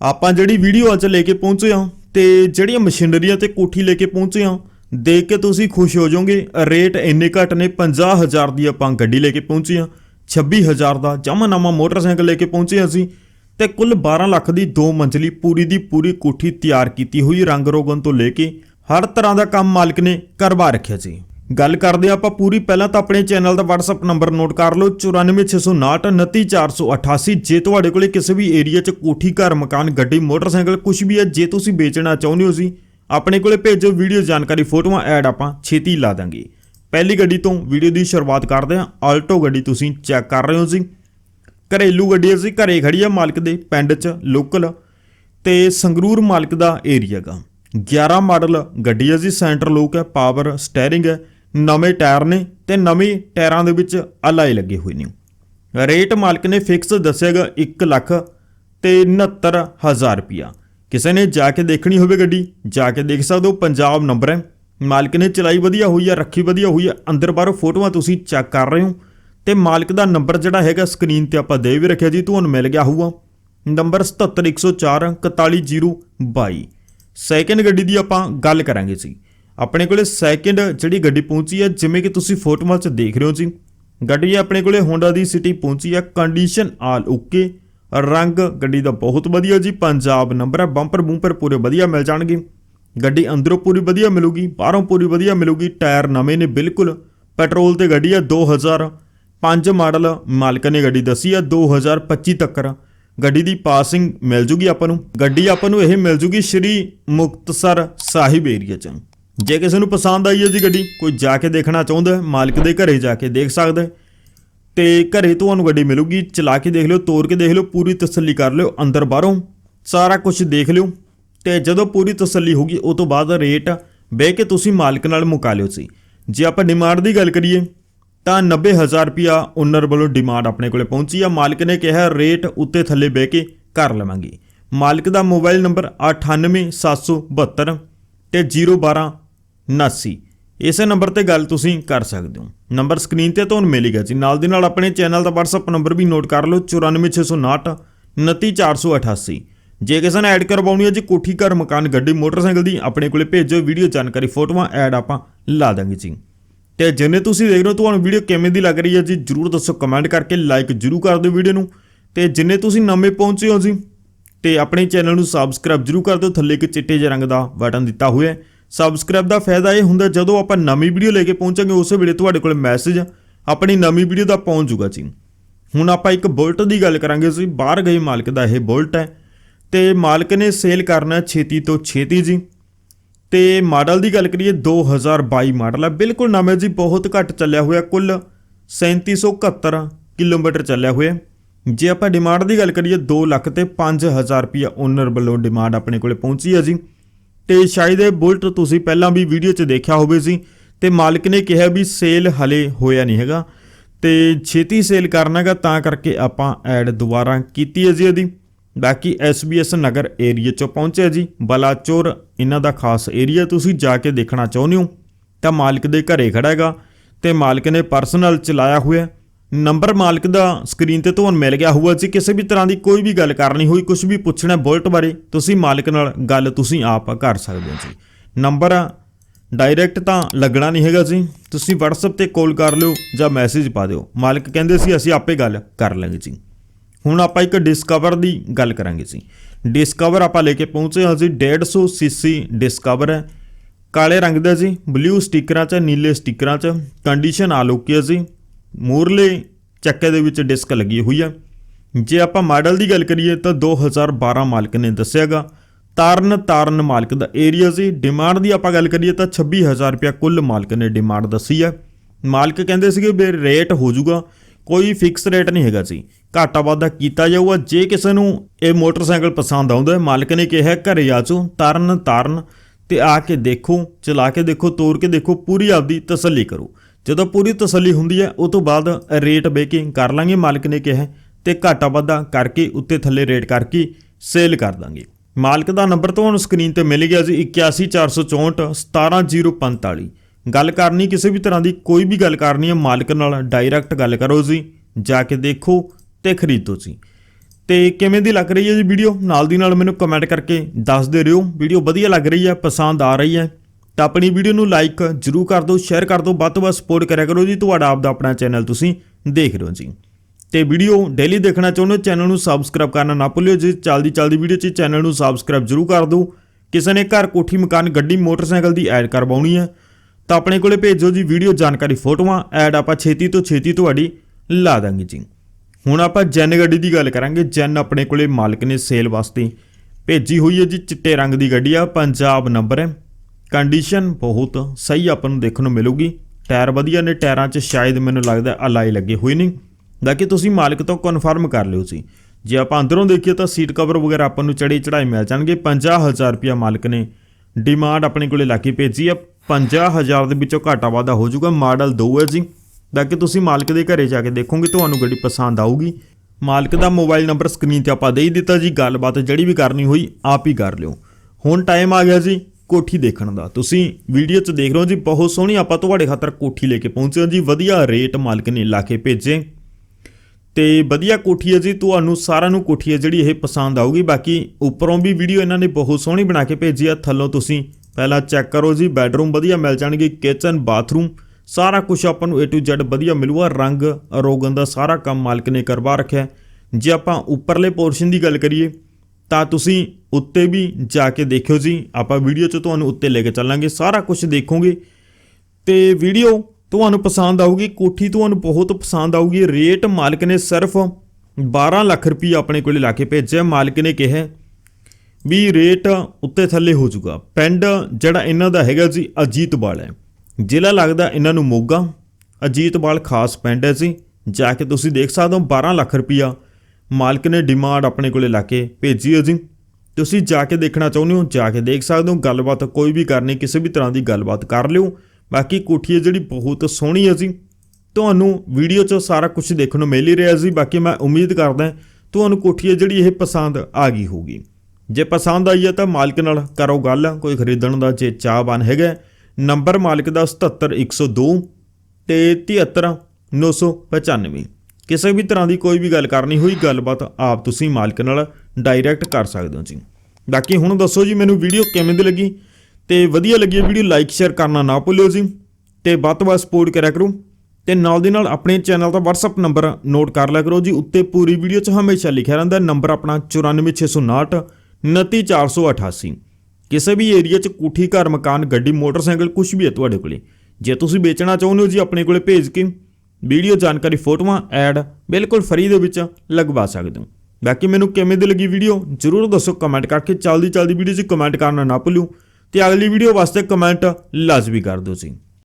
ਆਪਾਂ ਜਿਹੜੀ ਵੀਡੀਓ ਅੱਜ ਲੈ ਕੇ ਪਹੁੰਚੇ ਹਾਂ ਤੇ ਜਿਹੜੀਆਂ ਮਸ਼ੀਨਰੀਆਂ ਤੇ ਕੋਠੀ ਲੈ ਕੇ ਪਹੁੰਚੇ ਹਾਂ, ਦੇਖ ਕੇ ਤੁਸੀਂ ਖੁਸ਼ ਹੋ ਜਾਓਗੇ। ਰੇਟ ਇੰਨੇ ਘੱਟ ਨੇ 50000 ਦੀ ਆਪਾਂ ਗੱਡੀ ਲੈ ਕੇ ਪਹੁੰਚੇ ਹਾਂ 26000 ਦਾ ਜਮਾ ਨਵਾਂ ਮੋਟਰਸਾਈਕਲ ਲੈ ਕੇ ਪਹੁੰਚੇ ਹਾਂ ਅਸੀਂ ਤੇ ਕੁੱਲ 12 ਲੱਖ ਦੀ ਦੋ ਮੰਜ਼ਲੀ ਪੂਰੀ ਦੀ ਪੂਰੀ ਕੋਠੀ ਤਿਆਰ ਕੀਤੀ ਹੋਈ ਰੰਗ ਰੋਗਨ ਤੋਂ ਲੈ ਕੇ ਹਰ ਤਰ੍ਹਾਂ ਦਾ ਕੰਮ ਮਾਲਕ ਨੇ ਕਰਵਾ ਰੱਖਿਆ ਸੀ ਗੱਲ ਕਰਦੇ ਹਾਂ ਆਪਾਂ ਪੂਰੀ। ਪਹਿਲਾਂ ਤਾਂ ਆਪਣੇ ਚੈਨਲ ਦਾ WhatsApp ਨੰਬਰ ਨੋਟ ਕਰ ਲਓ 9469299488 ਜੇ ਤੁਹਾਡੇ ਕੋਲੇ ਕਿਸੇ ਵੀ ਏਰੀਆ 'ਚ ਕੋਠੀ, ਘਰ, ਮਕਾਨ, ਗੱਡੀ, ਮੋਟਰਸਾਈਕਲ ਕੁਝ ਵੀ ਹੈ, ਜੇ ਤੁਸੀਂ ਵੇਚਣਾ ਚਾਹੁੰਦੇ ਹੋ ਜੀ, ਆਪਣੇ ਕੋਲੇ ਭੇਜੋ। ਵੀਡੀਓ ਜਾਣਕਾਰੀ ਫੋਟੋਆਂ, ਐਡ ਆਪਾਂ ਛੇਤੀ ਲਾ ਦਾਂਗੇ। ਪਹਿਲੀ ਗੱਡੀ ਤੋਂ ਵੀਡੀਓ ਦੀ ਸ਼ੁਰੂਆਤ ਕਰਦੇ ਹਾਂ। ਆਲਟੋ ਗੱਡੀ ਤੁਸੀਂ ਚੈੱਕ ਕਰ ਰਹੇ ਹੋ ਜੀ। ਘਰੇਲੂ ਗੱਡੀ ਅਸੀਂ ਘਰੇ ਖੜੀ ਆ ਮਾਲਕ ਦੇ ਪਿੰਡ 'ਚ ਲੋਕਲ ਤੇ ਸੰਗਰੂਰ ਮਾਲਕ ਦਾ ਏਰੀਆ ਗਾ 11 ਮਾਡਲ ਗੱਡੀ ਹੈ ਜੀ ਸੈਂਟਰ ਲੋਕ ਹੈ ਪਾਵਰ ਸਟੀਅਰਿੰਗ ਹੈ। ਨਵੇਂ ਟਾਇਰ ਨੇ ਤੇ ਨਵੇਂ ਟਾਇਰਾਂ ਦੇ ਵਿੱਚ ਅਲਾਈ ਲੱਗੇ ਹੋਏ ਨੇ। ਰੇਟ ਮਾਲਕ ਨੇ ਫਿਕਸ ਦੱਸਿਆਗਾ 1 ਲੱਖ ਤੇ 69000 ਰੁਪਿਆ ਕਿਸੇ ਨੇ ਜਾ ਕੇ ਦੇਖਣੀ ਹੋਵੇ ਗੱਡੀ, ਜਾ ਕੇ ਦੇਖ ਸਕਦੇ ਹੋ, ਪੰਜਾਬ ਨੰਬਰ ਹੈ। ਮਾਲਕ ਨੇ ਚਲਾਈ ਵਧੀਆ ਹੋਈ ਹੈ ਰੱਖੀ ਵਧੀਆ ਹੋਈ ਹੈ ਅੰਦਰ ਬਾਹਰੋਂ ਫੋਟੋਆਂ ਤੁਸੀਂ ਚੈੱਕ ਕਰ ਰਹੇ ਹੋ। ਤੇ ਮਾਲਕ ਦਾ ਨੰਬਰ ਜਿਹੜਾ ਹੈਗਾ ਸਕਰੀਨ ਤੇ ਆਪਾਂ ਦੇ ਵੀ ਰੱਖਿਆ ਜੀ, ਤੁਹਾਨੂੰ ਮਿਲ ਗਿਆ ਹੋਊਗਾ। ਨੰਬਰ 77104 41022 ਸੈਕਿੰਡ ਗੱਡੀ ਦੀ ਆਪਾਂ ਗੱਲ ਕਰਾਂਗੇ ਸੀ ਆਪਣੇ ਕੋਲੇ ਸੈਕਿੰਡ ਜਿਹੜੀ ਗੱਡੀ ਪਹੁੰਚੀ ਹੈ ਜਿਵੇਂ ਕਿ ਤੁਸੀਂ ਫੋਟੋਆਂ 'ਚ ਦੇਖ ਰਹੇ ਹੋ ਜੀ। ਗੱਡੀ ਆਪਣੇ ਕੋਲੇ ਹੋਂਡਾ ਦੀ ਸਿਟੀ ਪਹੁੰਚੀ ਹੈ ਕੰਡੀਸ਼ਨ ਆਲ ਓਕੇ ਰੰਗ ਗੱਡੀ ਦਾ ਬਹੁਤ ਵਧੀਆ ਜੀ, ਪੰਜਾਬ ਨੰਬਰ ਹੈ ਬੰਪਰ ਬੂੰਪਰ ਪੂਰੇ ਵਧੀਆ ਮਿਲ ਜਾਣਗੇ। ਗੱਡੀ ਅੰਦਰੋਂ ਪੂਰੀ ਵਧੀਆ ਮਿਲੂਗੀ, ਬਾਹਰੋਂ ਪੂਰੀ ਵਧੀਆ ਮਿਲੂਗੀ, ਟਾਇਰ ਨਵੇਂ ਨੇ ਬਿਲਕੁਲ। ਪੈਟਰੋਲ ਤੇ ਗੱਡੀ ਹੈ 2005 ਮਾਡਲ ਮਾਲਕ ਨੇ ਗੱਡੀ ਦੱਸੀ ਹੈ 2025 ਤੱਕ। ਗੱਡੀ ਦੀ ਪਾਸਿੰਗ ਮਿਲ ਜੂਗੀ ਆਪਾਂ ਨੂੰ। ਗੱਡੀ ਆਪਾਂ ਨੂੰ ਇਹ ਮਿਲ ਜੂਗੀ ਸ਼੍ਰੀ ਮੁਕਤਸਰ ਸਾਹਿਬ ਏਰੀਆ 'ਚ। ਜੇ ਕਿਸੇ ਨੂੰ ਪਸੰਦ ਆਈ ਹੈ ਜੀ ਗੱਡੀ, ਕੋਈ ਜਾ ਕੇ ਦੇਖਣਾ ਚਾਹੁੰਦਾ ਹੈ, ਮਾਲਕ ਦੇ ਘਰੇ ਜਾ ਕੇ ਦੇਖ ਸਕਦਾ ਹੈ। ਤੇ ਘਰੇ ਤੁਹਾਨੂੰ ਗੱਡੀ ਮਿਲੂਗੀ, ਚਲਾ ਕੇ ਦੇਖ ਲਿਓ, ਤੋਰ ਕੇ ਦੇਖ ਲਿਓ, ਪੂਰੀ ਤਸੱਲੀ ਕਰ ਲਿਓ, ਅੰਦਰ ਬਾਹਰੋਂ ਸਾਰਾ ਕੁਝ ਦੇਖ ਲਿਓ। ਤੇ ਜਦੋਂ ਪੂਰੀ ਤਸੱਲੀ ਹੋਗੀ ਉਸ ਤੋਂ ਬਾਅਦ ਰੇਟ ਬਹਿ ਕੇ ਤੁਸੀਂ ਮਾਲਕ ਨਾਲ ਮੁਕਾ ਲਿਓ ਸੀ। ਜੇ ਆਪਾਂ ਡਿਮਾਂਡ ਦੀ ਗੱਲ ਕਰੀਏ, ਤਾਂ 90000 ਰੁਪਿਆ ਓਨਰ ਵੱਲੋਂ ਡਿਮਾਂਡ ਆਪਣੇ ਕੋਲੇ ਪਹੁੰਚੀ ਆ। ਮਾਲਕ ਨੇ ਕਿਹਾ, ਰੇਟ ਉੱਤੇ ਥੱਲੇ ਬਹਿ ਕੇ ਕਰ ਲਵਾਂਗੇ। ਮਾਲਕ ਦਾ ਮੋਬਾਈਲ ਨੰਬਰ 98772 ਤੇ 01279 ਇਸੇ ਨੰਬਰ ਤੇ ਗੱਲ ਤੁਸੀਂ ਕਰ ਸਕਦੇ ਹੋ। ਨੰਬਰ ਸਕਰੀਨ ਤੇ ਤੁਹਾਨੂੰ ਮਿਲੇਗਾ ਜੀ। ਨਾਲ ਦੀ ਨਾਲ ਆਪਣੇ ਚੈਨਲ ਦਾ WhatsApp ਨੰਬਰ ਵੀ ਨੋਟ ਕਰ ਲਓ 94659 29488 ਜੇ ਕਿਸੇ ਨੇ ਐਡ ਕਰਵਾਉਣੀ ਹੈ ਜੀ, ਕੋਠੀ, ਘਰ, ਮਕਾਨ, ਗੱਡੀ, ਮੋਟਰਸਾਈਕਲ ਦੀ, ਆਪਣੇ ਕੋਲੇ ਭੇਜੋ ਵੀਡੀਓ ਜਾਣਕਾਰੀ, ਫੋਟੋਆਂ, ਐਡ ਆਪਾਂ ਲਾ ਦਾਂਗੇ ਜੀ। ਤੇ ਜਿੰਨੇ ਤੁਸੀਂ ਦੇਖ ਰਹੇ ਹੋ, ਤੁਹਾਨੂੰ ਵੀਡੀਓ ਕਿਵੇਂ ਦੀ ਲੱਗ ਰਹੀ ਹੈ ਜੀ, ਜਰੂਰ ਦੱਸੋ ਕਮੈਂਟ ਕਰਕੇ, ਲਾਈਕ ਜਰੂਰ ਕਰ ਦਿਓ ਵੀਡੀਓ ਨੂੰ। ਤੇ ਜਿੰਨੇ ਤੁਸੀਂ ਨਵੇਂ ਪਹੁੰਚੇ ਹੋ ਜੀ, ਤੇ ਆਪਣੇ ਚੈਨਲ ਨੂੰ ਸਬਸਕ੍ਰਾਈਬ ਜਰੂਰ ਕਰ ਦਿਓ, ਥੱਲੇ ਇੱਕ ਚਿੱਟੇ ਜਿਹੇ ਰੰਗ ਦਾ ਬਟਨ ਦਿੱਤਾ ਹੋਇਆ ਹੈ। ਸਬਸਕ੍ਰਾਈਬ ਦਾ ਫਾਇਦਾ ਇਹ ਹੁੰਦਾ ਜਦੋਂ ਆਪਾਂ ਨਵੀਂ ਵੀਡੀਓ ਲੈ ਕੇ ਪਹੁੰਚਾਂਗੇ, ਉਸੇ ਵੇਲੇ ਤੁਹਾਡੇ ਕੋਲ ਮੈਸੇਜ ਆਪਣੀ ਨਵੀਂ ਵੀਡੀਓ ਦਾ ਪਹੁੰਚ ਜੂਗਾ ਜੀ। ਹੁਣ ਆਪਾਂ ਇੱਕ ਬੁਲਟ ਦੀ ਗੱਲ ਕਰਾਂਗੇ ਜੀ ਬਾਹਰ ਗਏ ਮਾਲਕ ਦਾ ਇਹ ਬੁਲਟ ਹੈ। ਤੇ ਮਾਲਕ ਨੇ ਸੇਲ ਕਰਨਾ ਛੇਤੀ ਤੋਂ ਛੇਤੀ ਜੀ। ਤੇ ਮਾਡਲ ਦੀ ਗੱਲ ਕਰੀਏ 2022 ਮਾਡਲ ਹੈ। ਬਿਲਕੁਲ ਨਵੇਂ ਜੀ, ਬਹੁਤ ਘੱਟ ਚੱਲਿਆ ਹੋਇਆ, ਕੁੱਲ 3771 ਕਿਲੋਮੀਟਰ ਚੱਲਿਆ ਹੋਇਆ ਜੇ ਆਪਾਂ ਡਿਮਾਂਡ ਦੀ ਗੱਲ ਕਰੀਏ 2 ਲੱਖ ਤੇ 5000 ਰੁਪਿਆ ਓਨਰ ਵੱਲੋਂ ਡਿਮਾਂਡ ਆਪਣੇ ਕੋਲੇ ਪਹੁੰਚੀ ਹੈ ਜੀ। ਤੇ ਸ਼ਾਇਦ ਇਹ ਬੁਲਟ ਤੁਸੀਂ ਪਹਿਲਾਂ ਵੀ ਵੀਡੀਓ 'ਚ ਦੇਖਿਆ ਹੋਵੇ ਸੀ ਤੇ ਮਾਲਕ ਨੇ ਕਿਹਾ ਵੀ ਸੇਲ ਹਲੇ ਹੋਇਆ ਨਹੀਂ ਹੈਗਾ ਤੇ ਛੇਤੀ ਸੇਲ ਕਰਨਾਗਾ ਤਾਂ ਕਰਕੇ ਆਪਾਂ ਐਡ ਦੁਬਾਰਾ ਕੀਤੀ ਹੈ ਜੀ ਇਹਦੀ। ਬਾਕੀ ਐਸਬੀਐਸ ਨਗਰ ਏਰੀਆ 'ਚ ਪਹੁੰਚਿਆ ਜੀ, ਬਲਾਚੌਰ, ਇਹਨਾਂ ਦਾ ਖਾਸ ਏਰੀਆ ਤੁਸੀਂ ਜਾ ਕੇ ਦੇਖਣਾ ਚਾਹੁੰਦੇ ਹੋ, ਤਾਂ ਮਾਲਕ ਦੇ ਘਰੇ ਖੜਾ ਹੈਗਾ ਤੇ ਮਾਲਕ ਨੇ ਪਰਸਨਲ ਚਲਾਇਆ ਹੋਇਆ। ਨੰਬਰ ਮਾਲਕ ਦਾ ਸਕਰੀਨ ਤੇ ਤੁਹਾਨੂੰ ਮਿਲ ਗਿਆ ਹੋਊਗਾ ਜੀ। ਕਿਸੇ ਵੀ ਤਰ੍ਹਾਂ ਦੀ ਕੋਈ ਵੀ ਗੱਲ ਕਰਨੀ ਹੋਈ ਕੁਝ ਵੀ ਪੁੱਛਣਾ ਬੁਲਟ ਬਾਰੇ, ਤੁਸੀਂ ਮਾਲਕ ਨਾਲ ਗੱਲ ਤੁਸੀਂ ਆਪ ਕਰ ਸਕਦੇ ਹੋ ਜੀ। ਨੰਬਰ ਡਾਇਰੈਕਟ ਤਾਂ ਲੱਗਣਾ ਨਹੀਂ ਹੈਗਾ ਜੀ। ਤੁਸੀਂ WhatsApp ਤੇ ਕਾਲ ਕਰ ਲਿਓ ਜਾਂ ਮੈਸੇਜ ਪਾ ਦਿਓ। ਮਾਲਕ ਕਹਿੰਦੇ ਸੀ, ਅਸੀਂ ਆਪੇ ਗੱਲ ਕਰ ਲਾਂਗੇ ਜੀ। ਹੁਣ ਆਪਾਂ ਇੱਕ ਡਿਸਕਵਰ ਦੀ ਗੱਲ ਕਰਾਂਗੇ ਜੀ। ਡਿਸਕਵਰ ਆਪਾਂ ਲੈ ਕੇ ਪਹੁੰਚੇ ਹਾਂ ਜੀ। 150 ਸੀਸੀ ਡਿਸਕਵਰ ਹੈ। ਕਾਲੇ ਰੰਗ ਦਾ ਜੀ। ਬਲੂ ਸਟickਰਾਂ 'ਚ, ਨੀਲੇ ਸਟickਰਾਂ 'ਚ। ਕੰਡੀਸ਼ਨ ਆ ਲੋਕੀ ਹੈ ਜੀ। ਮੂਰਲੇ ਚੱਕੇ ਦੇ ਵਿੱਚ ਡਿਸਕ ਲੱਗੀ ਹੋਈ ਆ। ਜੇ ਆਪਾਂ ਮਾਡਲ ਦੀ ਗੱਲ ਕਰੀਏ ਤਾਂ 2012 ਮਾਲਕ ਨੇ ਦੱਸਿਆਗਾ, ਤਾਰਨ ਤਾਰਨ ਮਾਲਕ ਦਾ ਏਰੀਆ ਸੀ। ਡਿਮਾਂਡ ਦੀ ਆਪਾਂ ਗੱਲ ਕਰੀਏ ਤਾਂ 26000 ਰੁਪਇਆ ਕੁੱਲ ਮਾਲਕ ਨੇ ਡਿਮਾਂਡ ਦੱਸੀ ਆ। ਮਾਲਕ ਕਹਿੰਦੇ ਸੀਗੇ ਵੀ ਰੇਟ ਹੋ ਜਾਊਗਾ, ਕੋਈ ਫਿਕਸ ਰੇਟ ਨਹੀਂ ਹੈਗਾ ਸੀ। ਘਾਟਾ ਵਾਧਾ ਕੀਤਾ ਜਾਊਗਾ। ਜੇ ਕਿਸੇ ਨੂੰ ਇਹ ਮੋਟਰਸਾਈਕਲ ਪਸੰਦ ਆਉਂਦਾ ਹੈ, ਮਾਲਕ ਨੇ ਕਿਹਾ, ਘਰੇ ਆ ਜਾਓ, ਤਰਨ ਤਾਰਨ ਤੇ ਆ ਕੇ ਦੇਖੋ, ਚਲਾ ਕੇ ਦੇਖੋ ਤੋੜ ਕੇ ਦੇਖੋ, ਪੂਰੀ ਆਪਦੀ ਤਸੱਲੀ ਕਰੋ। ਜਦੋਂ ਪੂਰੀ ਤਸੱਲੀ ਹੁੰਦੀ ਹੈ, ਉਹ ਤੋਂ ਬਾਅਦ ਰੇਟ ਬੇਕਿੰਗ ਕਰ ਲਾਂਗੇ, ਮਾਲਕ ਨੇ ਕਿਹਾ, ਤੇ ਘਾਟਾ ਵਾਧਾ ਕਰਕੇ ਉੱਤੇ ਥੱਲੇ ਰੇਟ ਕਰਕੇ ਸੇਲ ਕਰ ਦਾਂਗੇ। ਮਾਲਕ ਦਾ ਨੰਬਰ ਤੁਹਾਨੂੰ ਸਕਰੀਨ ਤੇ ਮਿਲ ਗਿਆ ਜੀ 81464 17045 ਗੱਲ ਕਰਨੀ ਕਿਸੇ ਵੀ ਤਰ੍ਹਾਂ ਦੀ, ਕੋਈ ਵੀ ਗੱਲ ਕਰਨੀ ਹੈ, ਮਾਲਕ ਨਾਲ ਡਾਇਰੈਕਟ ਗੱਲ ਕਰੋ ਜੀ, ਜਾ ਕੇ ਦੇਖੋ ਤੇ ਖਰੀਦੋ ਜੀ। ਤੇ ਕਿਵੇਂ ਦੀ ਲੱਗ ਰਹੀ ਹੈ ਜੀ ਵੀਡੀਓ? ਨਾਲ ਦੀ ਨਾਲ ਮੈਨੂੰ ਕਮੈਂਟ ਕਰਕੇ ਦੱਸਦੇ ਦੇ ਰਿਓ ਵੀਡੀਓ ਵਧੀਆ ਲੱਗ ਰਹੀ ਹੈ, ਪਸੰਦ ਆ ਰਹੀ ਹੈ। ਤਾਂ ਆਪਣੀ ਵੀਡੀਓ ਨੂੰ ਲਾਈਕ ਜਰੂਰ ਕਰ ਦਿਓ ਸ਼ੇਅਰ ਕਰ ਦਿਓ, ਵੱਧ ਤੋਂ ਵੱਧ ਸਪੋਰਟ ਕਰਿਆ ਕਰੋ ਜੀ, ਤੁਹਾਡਾ ਆਪ ਦਾ ਆਪਣਾ ਚੈਨਲ ਤੁਸੀਂ ਦੇਖ ਰਹੇ ਹੋ ਜੀ। ਤੇ ਵੀਡੀਓ ਡੇਲੀ ਦੇਖਣਾ ਚਾਹੁੰਦੇ ਹੋ ਚੈਨਲ ਨੂੰ ਸਬਸਕ੍ਰਾਈਬ ਕਰਨਾ ਨਾ ਭੁੱਲਿਓ ਜੀ, ਚੱਲਦੀ ਚੱਲਦੀ ਵੀਡੀਓ 'ਚ ਚੈਨਲ ਨੂੰ ਸਬਸਕ੍ਰਾਈਬ ਜਰੂਰ ਕਰ ਦਿਓ। ਕਿਸੇ ਨੇ ਘਰ ਕੋਠੀ, ਮਕਾਨ, ਗੱਡੀ, ਮੋਟਰਸਾਈਕਲ ਦੀ ਐਡ ਕਰਵਾਉਣੀ ਹੈ, ਤਾਂ ਆਪਣੇ ਕੋਲੇ ਭੇਜੋ ਜੀ ਵੀਡੀਓ ਜਾਣਕਾਰੀ ਫੋਟੋਆਂ ਐਡ ਆਪਾਂ ਛੇਤੀ ਤੋਂ ਛੇਤੀ ਤੁਹਾਡੀ ਲਾ ਦਾਂਗੇ ਜੀ। ਹੁਣ ਆਪਾਂ ਜੈਨ ਗੱਡੀ ਦੀ ਗੱਲ ਕਰਾਂਗੇ, ਜੈਨ ਆਪਣੇ ਕੋਲੇ ਮਾਲਕ ਨੇ ਸੇਲ ਵਾਸਤੇ ਭੇਜੀ ਹੋਈ ਹੈ ਜੀ, ਚਿੱਟੇ ਰੰਗ ਦੀ ਗੱਡੀ ਆ, ਪੰਜਾਬ ਨੰਬਰ ਹੈ। ਕੰਡੀਸ਼ਨ ਬਹੁਤ ਸਹੀ ਆਪਾਂ ਨੂੰ ਦੇਖਣ ਨੂੰ ਮਿਲੂਗੀ। ਟਾਇਰ ਵਧੀਆ ਨੇ ਟਾਇਰਾਂ 'ਚ ਸ਼ਾਇਦ ਮੈਨੂੰ ਲੱਗਦਾ ਅਲਾਈ ਲੱਗੇ ਹੋਏ ਨਹੀਂ ਬਾਕੀ ਤੁਸੀਂ ਮਾਲਕ ਤੋਂ ਕਨਫਰਮ ਕਰ ਲਿਓ ਸੀ। ਜੇ ਆਪਾਂ ਅੰਦਰੋਂ ਦੇਖੀਏ ਤਾਂ ਸੀਟ ਕਵਰ ਵਗੈਰਾ ਆਪਾਂ ਨੂੰ ਚੜੀ ਚੜਾਈ ਮਿਲ ਜਾਣਗੇ। 50000 ਰੁਪਿਆ ਮਾਲਕ ਨੇ ਡਿਮਾਂਡ ਆਪਣੇ ਕੋਲੇ ਲਾ ਕੇ ਭੇਜੀ ਆ। 50000 ਦੇ ਵਿੱਚੋਂ ਘਾਟਾ ਵਾਧਾ ਹੋ ਜਾਊਗਾ। ਮਾਡਲ 2 ਹੈ ਜੀ। ਬਾਕੀ ਤੁਸੀਂ ਮਾਲਕ ਦੇ ਘਰੇ ਜਾ ਕੇ ਦੇਖੋਗੇ, ਤੁਹਾਨੂੰ ਗੱਡੀ ਪਸੰਦ ਆਊਗੀ। ਮਾਲਕ ਦਾ ਮੋਬਾਈਲ ਨੰਬਰ ਸਕਰੀਨ ਤੇ ਆਪਾਂ ਦੇ ਹੀ ਦਿੱਤਾ ਜੀ। ਗੱਲਬਾਤ ਜਿਹੜੀ ਵੀ ਕਰਨੀ ਹੋਈ, ਆਪ ਹੀ ਕਰ ਲਿਓ। ਹੁਣ ਟਾਈਮ ਆ ਗਿਆ ਜੀ। ਕੋਠੀ ਦੇਖਣ ਦਾ। ਤੁਸੀਂ ਵੀਡੀਓ 'ਚ ਦੇਖ ਰਹੇ ਹੋ ਜੀ, ਬਹੁਤ ਸੋਹਣੀ ਆਪਾਂ ਤੁਹਾਡੇ ਖਾਤਰ ਕੋਠੀ ਲੈ ਕੇ ਪਹੁੰਚੇ ਹਾਂ ਜੀ, ਵਧੀਆ ਰੇਟ ਮਾਲਕ ਨੇ ਲਾ ਕੇ ਭੇਜੇ। ਤੇ ਵਧੀਆ ਕੋਠੀ ਹੈ ਜੀ, ਤੁਹਾਨੂੰ ਸਾਰਿਆਂ ਨੂੰ ਕੋਠੀ ਹੈ ਜਿਹੜੀ ਇਹ ਪਸੰਦ ਆਊਗੀ। ਬਾਕੀ ਉੱਪਰੋਂ ਵੀ ਵੀਡੀਓ ਇਹਨਾਂ ਨੇ ਬਹੁਤ ਸੋਹਣੀ ਬਣਾ ਕੇ ਭੇਜੀ ਆ, ਥੱਲੋਂ ਤੁਸੀਂ ਪਹਿਲਾਂ ਚੈੱਕ ਕਰੋ ਜੀ, ਬੈੱਡਰੂਮ ਵਧੀਆ ਮਿਲ ਜਾਣਗੇ ਕਿਚਨ ਬਾਥਰੂਮ ਸਾਰਾ ਕੁਝ ਆਪਾਂ ਨੂੰ A to Z ਵਧੀਆ ਮਿਲੂਗਾ। ਰੰਗ, ਰੋਗਨ ਦਾ ਸਾਰਾ ਕੰਮ ਮਾਲਕ ਨੇ ਕਰਵਾ ਰੱਖਿਆ। ਜੇ ਆਪਾਂ ਉੱਪਰਲੇ ਪੋਰਸ਼ਨ ਦੀ ਗੱਲ ਕਰੀਏ ਤਾਂ ਤੁਸੀਂ ਉੱਤੇ ਵੀ ਜਾ ਕੇ ਦੇਖਿਓ ਜੀ। ਆਪਾਂ ਵੀਡੀਓ 'ਚ ਤੁਹਾਨੂੰ ਉੱਤੇ ਲੈ ਕੇ ਚੱਲਾਂਗੇ। ਸਾਰਾ ਕੁਝ ਦੇਖੋਗੇ। ਤੇ ਵੀਡੀਓ ਤੁਹਾਨੂੰ ਪਸੰਦ ਆਊਗੀ, ਕੋਠੀ ਤੁਹਾਨੂੰ ਬਹੁਤ ਪਸੰਦ ਆਊਗੀ। ਰੇਟ ਮਾਲਕ ਨੇ ਸਿਰਫ 12 ਲੱਖ ਰੁਪਏ ਆਪਣੇ ਕੋਲੇ ਲਾ ਕੇ ਭੇਜਿਆ। ਮਾਲਕ ਨੇ ਕਿਹਾ ਵੀ ਰੇਟ ਉੱਤੇ ਥੱਲੇ ਹੋ ਜਾਊਗਾ। ਪਿੰਡ ਜਿਹੜਾ ਇਹਨਾਂ ਦਾ ਹੈਗਾ ਜੀ, ਅਜੀਤਵਾਲ ਹੈ। ਜ਼ਿਲ੍ਹਾ ਲੱਗਦਾ ਇਹਨਾਂ ਨੂੰ ਮੋਗਾ। ਅਜੀਤਵਾਲ ਖਾਸ ਪਿੰਡ ਹੈ ਜੀ। ਜਾ ਕੇ ਤੁਸੀਂ ਦੇਖ ਸਕਦੇ ਹੋ 12 ਲੱਖ ਰੁਪਇਆ ਮਾਲਕ ਨੇ ਡਿਮਾਂਡ ਆਪਣੇ ਕੋਲੇ ਲਾ ਕੇ ਭੇਜੀ ਹੈ ਜੀ। ਤੁਸੀਂ ਜਾ ਕੇ ਦੇਖਣਾ ਚਾਹੁੰਦੇ ਹੋ, ਜਾ ਕੇ ਦੇਖ ਸਕਦੇ ਹੋ। ਗੱਲਬਾਤ ਕੋਈ ਵੀ ਕਰਨੀ, ਕਿਸੇ ਵੀ ਤਰ੍ਹਾਂ ਦੀ ਗੱਲਬਾਤ ਕਰ ਲਿਓ। ਬਾਕੀ ਕੋਠੀ ਹੈ ਜਿਹੜੀ ਬਹੁਤ ਸੋਹਣੀ ਹੈ ਜੀ। ਤੁਹਾਨੂੰ ਵੀਡੀਓ 'ਚ ਸਾਰਾ ਕੁਝ ਦੇਖਣ ਨੂੰ ਮਿਲ ਹੀ ਰਿਹਾ ਸੀ ਬਾਕੀ ਮੈਂ ਉਮੀਦ ਕਰਦਾ ਤੁਹਾਨੂੰ ਕੋਠੀ ਹੈ ਜਿਹੜੀ ਇਹ ਪਸੰਦ ਆ ਗਈ ਹੋਊਗੀ। ਜੇ ਪਸੰਦ ਆਈ ਹੈ ਤਾਂ ਮਾਲਕ ਨਾਲ ਕਰੋ ਗੱਲ। ਕੋਈ ਖਰੀਦਣ ਦਾ ਜੇ ਚਾਹਵਾਨ ਹੈਗਾ ਨੰਬਰ ਮਾਲਕ ਦਾ 77102 ਤੇ 73995 ਕਿਸੇ ਵੀ ਤਰ੍ਹਾਂ ਦੀ ਕੋਈ ਵੀ ਗੱਲ ਕਰਨੀ ਹੋਈ, ਗੱਲਬਾਤ ਆਪ ਤੁਸੀਂ ਮਾਲਕ ਨਾਲ ਡਾਇਰੈਕਟ ਕਰ ਸਕਦੇ ਹੋ ਜੀ। ਬਾਕੀ ਹੁਣ ਦੱਸੋ ਜੀ, ਮੈਨੂੰ ਵੀਡੀਓ ਕਿਵੇਂ ਦੀ ਲੱਗੀ? ਤੇ ਵਧੀਆ ਲੱਗੀ ਵੀਡੀਓ ਲਾਈਕ ਸ਼ੇਅਰ ਕਰਨਾ ਨਾ ਭੁੱਲਿਓ ਜੀ। ਤੇ ਵੱਧ ਤੋਂ ਵੱਧ ਸਪੋਰਟ ਕਰਿਆ ਕਰੋ। ਤੇ ਨਾਲ ਦੀ ਨਾਲ ਆਪਣੇ ਚੈਨਲ ਦਾ WhatsApp ਨੰਬਰ ਨੋਟ ਕਰ ਲਿਆ ਕਰੋ ਜੀ, ਉੱਤੇ ਪੂਰੀ ਵੀਡੀਓ 'ਚ ਹਮੇਸ਼ਾ ਲਿਖਿਆ ਰਹਿੰਦਾ ਨੰਬਰ ਆਪਣਾ 94659 29488 ਕਿਸੇ ਵੀ ਏਰੀਆ 'ਚ ਕੋਠੀ, ਘਰ, ਮਕਾਨ, ਗੱਡੀ, ਮੋਟਰਸਾਈਕਲ ਕੁਝ ਵੀ ਹੈ ਤੁਹਾਡੇ ਕੋਲੇ। ਜੇ ਤੁਸੀਂ ਵੇਚਣਾ ਚਾਹੁੰਦੇ ਹੋ ਜੀ, ਆਪਣੇ ਕੋਲੇ ਭੇਜ ਕੇ ਵੀਡੀਓ ਜਾਣਕਾਰੀ ਫੋਟੋਆਂ, ਐਡ ਬਿਲਕੁਲ ਫਰੀ ਦੇ ਵਿੱਚ ਲਗਵਾ ਸਕਦੇ ਹੋ। ਬਾਕੀ ਮੈਨੂੰ ਕਿਵੇਂ ਦੀ ਲੱਗੀ ਵੀਡੀਓ, ਜਰੂਰ ਦੱਸੋ ਕਮੈਂਟ ਕਰਕੇ। ਜਲਦੀ ਜਲਦੀ ਵੀਡੀਓ 'ਚ ਕਮੈਂਟ ਕਰਨਾ ਨਾ ਭੁੱਲਿਓ। ਤੇ ਅਗਲੀ ਵੀਡੀਓ ਵਾਸਤੇ ਕਮੈਂਟ ਲਾਜ਼ਮੀ ਕਰ ਦਿਓ ਜੀ।